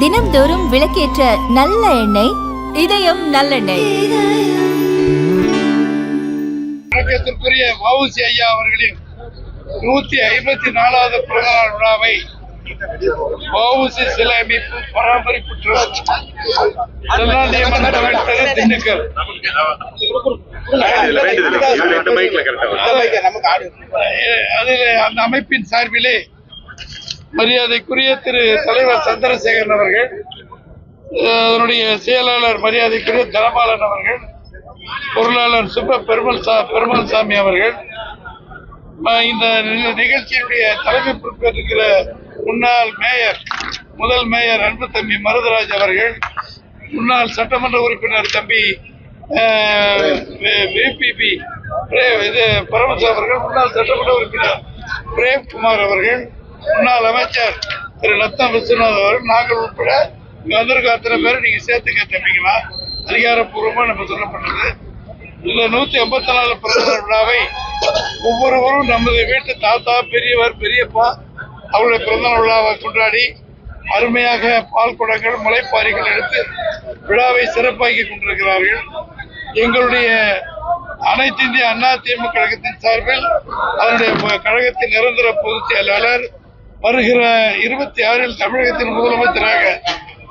தினம்தோறும் விளக்கேற்ற நல்ல எண்ணெய் இதயம் நல்லெண்ணெய் வணக்கத்திற்குரிய வவுசி ஐயா அவர்களின் நூத்தி ஐம்பத்தி நாலாவது பிறந்தநாள் விழாவை வவுசி சிலை அமைப்பு பராமரிப்பு ட்ரஸ்ட் திண்டுக்கல். அதில் அந்த அமைப்பின் சார்பிலே மரியாதைக்குரிய திரு தலைவர் சந்திரசேகரன் அவர்கள் அதனுடைய செயலாளர் மரியாதைக்குரிய தனபாலன் அவர்கள் பொருளாளர் சுப்ப பெருமல் சா பெருமல் சாமி அவர்கள் இந்த நிகழ்ச்சியினுடைய தலைமை பொறுப்பேற்றிருக்கிற முன்னாள் மேயர் முதல் மேயர் அன்பு தம்பி மருதராஜ் அவர்கள் முன்னாள் சட்டமன்ற உறுப்பினர் தம்பி விபிபி இது பரமசு அவர்கள் முன்னாள் சட்டமன்ற உறுப்பினர் பிரேம்குமார் அவர்கள் முன்னாள் அமைச்சர் திரு ரத்தம் விஸ்வநாத் அவர்கள் நாங்கள் உட்பட இங்கே வந்திருக்க அத்தனை பேரும் நீங்கள் சேர்த்துக்க தம்பிங்களா அதிகாரப்பூர்வமாக நம்ம சொல்லப்பட்டது. இதில் நூற்றி ஐம்பத்தி நாலு பிறந்த விழாவை ஒவ்வொருவரும் நமது வீட்டு தாத்தா பெரியவர் பெரியப்பா அவருடைய பிறந்தநாள் விழாவை கொண்டாடி அருமையாக பால் குடங்கள் மலைப்பாறைகள் எடுத்து விழாவை சிறப்பாக்கி கொண்டிருக்கிறார்கள். எங்களுடைய அனைத்து இந்திய அண்ணா திமுக கழகத்தின் சார்பில் அதனுடைய கழகத்தின் நிரந்தர பொதுச் செயலாளர் வருகிற இருபத்தி ஆறில் தமிழகத்தின் முதலமைச்சராக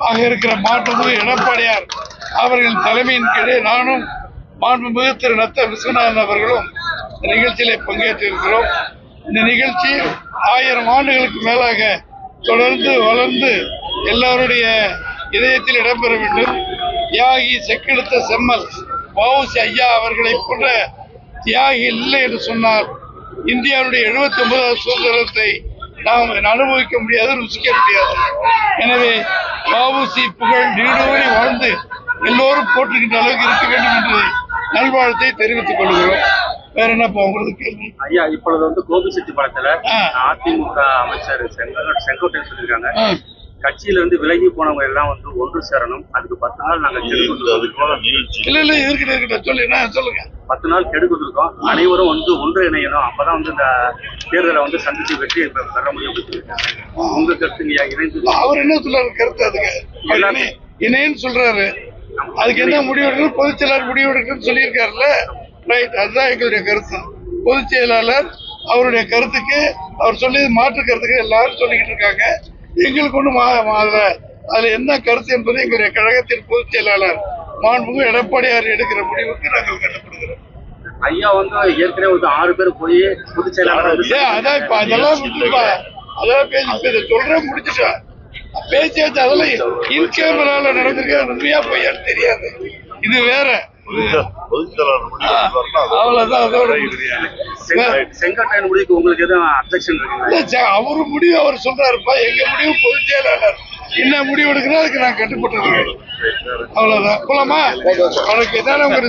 ஆக இருக்கிற மாண்புமிகு எடப்பாடியார் அவர்களின் தலைமையின் கீழே நானும் மாண்புமிகு திரு நத்த விஸ்வநாதன் அவர்களும் இந்த நிகழ்ச்சியிலே பங்கேற்றிருக்கிறோம். இந்த நிகழ்ச்சி ஆயிரம் ஆண்டுகளுக்கு மேலாக தொடர்ந்து வளர்ந்து எல்லாருடைய இதயத்தில் இடம்பெற வேண்டும். தியாகி செக்கெடுத்த செம்மல் வவுசி ஐயா அவர்களை போன்ற தியாகி இல்லை என்று சொன்னார் இந்தியாவுடைய எழுபத்தி ஒன்பதாவது சுதந்திரத்தை நாம் அனுபவிக்க முடியாது ருசிக்க முடியாது. எனவே வவுசி புகழ் நீடோடி வாழ்ந்து எல்லோரும் போற்றுகின்ற அளவுக்கு இருக்க வேண்டும் என்று நல்வாழ்த்தை தெரிவித்துக் கொள்கிறோம். வேற என்னப்பா உங்களுக்கு கேள்வி? ஐயா இப்பொழுது வந்து கோபிச்செட்டிப்பாளையத்துல ஆ. அதிமுக அமைச்சர் செங்கோ- செங்கோட்டையன் சொல்லியிருக்காங்க. கட்சியில இருந்து விலகி போனவங்க எல்லாம் வந்து ஒன்று சேரணும். அதுக்கு பத்து நாள் நாங்க இல்ல இல்ல இருக்கட்டும் இருக்கட்டும். சொல்லு சொல்லுங்க. பத்து நாள் கெடு கொடுத்துருக்கோம் அனைவரும் வந்து ஒன்று இணையணும் அப்பதான் வந்து இந்த தேர்தலை வந்து சந்திச்சு வெற்றி பெற முடியும் உங்க கருத்துங்கய்யா இணைந்து அவர் என்ன சொல்றாரு? கருத்து அதுக்கு இணை- இணைன்னு சொல்றாரு. அதுக்கு என்ன முடிவு எடுக்கணும்? பொதுச் செயலாளர் முடிவு எடுக்கணும்னு சொல்லியிருக்காருல்ல? ரைட் அதுதான் எங்களுடைய கருத்து. பொதுச் செயலாளர் அவருடைய கருத்துக்கு அவர் சொன்னது மாற்று கருத்துக்கு எல்லாரும் சொல்லிக்கிட்டு இருக்காங்க. எங்களுக்கு ஒன்றும் அதுல அதுல என்ன கருத்து என்பது எங்களுடைய கழகத்தின் பொதுச் செயலாளர் மாண்புமிகு எடப்பாடியார் எடுக்கிற முடிவுக்கு நாங்கள் கட்டுப்படுகிறோம். ஐயா வந்து ஏற்கனவே வந்து ஆறு பேர் போய் பொதுச் செயலாளர் அதான் இப்ப அதெல்லாம் அதெல்லாம் பேசி சொல்றேன் முடிச்சுட்டா பேசியாச்சு அதெல்லாம் இன் கேமரால நடந்திருக்க உண்மையா பொய்யான்னு தெரியாது. இது வேற. அவ்வளவுதான் அதோட செங்க- செங்கோட்டையன் முடிவுக்கு உங்களுக்கு எதுவும் அப்செக்ஷன் அவரு முடிவு அவர் சொல்றாருப்பா. எங்க முடிவு பொதுச் செயலாளர். என்ன முடிவு எடுக்கிறோம் அதுக்கு நான் கட்டுப்பட்டு அவ்வளவுதான். போலாமா? எதான உங்க